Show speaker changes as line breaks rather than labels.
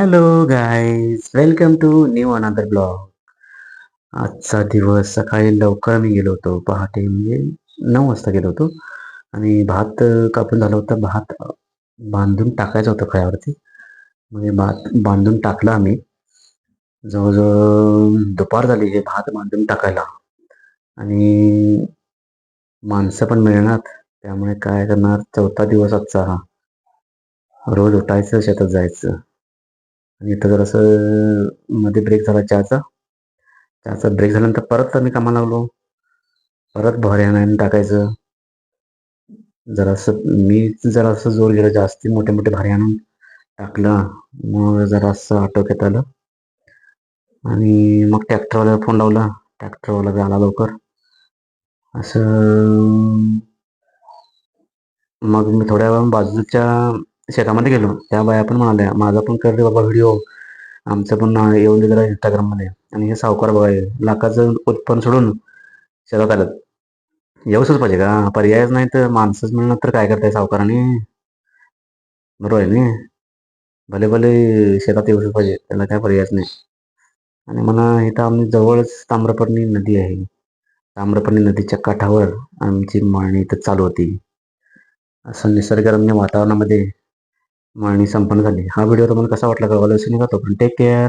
Hello guys welcome to new another blog आजचा दिवस सकाळी लवकर मी गेलो होतो. पहाटे म्हणजे नऊ वाजता गेलो होतो. आणि भात कापून झाला होता. भात बांधून टाकायचं होतं खळ्यावरती म्हणजे भात बांधून टाकला आम्ही. जवळजवळ दुपार झाली हे भात बांधून टाकायला. आणि माणसं पण मिळणार. त्यामुळे काय करणार? चौथा दिवस आजचा हा. रोज उठायचं शेतात जायचं. आणि इथं जरासं मध्ये ब्रेक झाला चहाचा. चहाचा ब्रेक झाल्यानंतर परत आम्ही कामाला लागलो. परत भर आणायला टाकायचं. जरासं मी जरासं जोर गेलं जास्ती मोठे मोठे भारी आणून टाकलं. मग जरासं आटोक्यात आलं. आणि मग ट्रॅक्टरवाल्याला फोन लावला. ट्रॅक्टरवाला बी आला लवकर. असं मग मी थोड्या बाजूच्या शेतामध्ये गेलो. त्या बाया पण म्हणाल्या माझा पण कर रे बाबा व्हिडिओ आमचं पण येऊन दिलं जरा इंस्टाग्राममध्ये आणि हे सावकार बघा लाखाचं उत्पन्न सोडून शेतात आलं येऊसच पाहिजे का? पर्यायच नाही तर माणसंच मिळणार तर काय करताय सावकाराने? बरोबर आहे ना? भले भले शेतात येऊसच पाहिजे त्याला काय पर्यायच नाही. आणि मला इथं आम्ही जवळच ताम्रपर्णी नदी आहे. ताम्रपर्णी नदीच्या काठावर आमची माळणी इथं चालू होती. असं निसर्गरम्य वातावरणामध्ये आणि संपन्न झाली. हा व्हिडिओ तुम्हाला कसा वाटला कळवा विसरू नका तो पण टेक केअर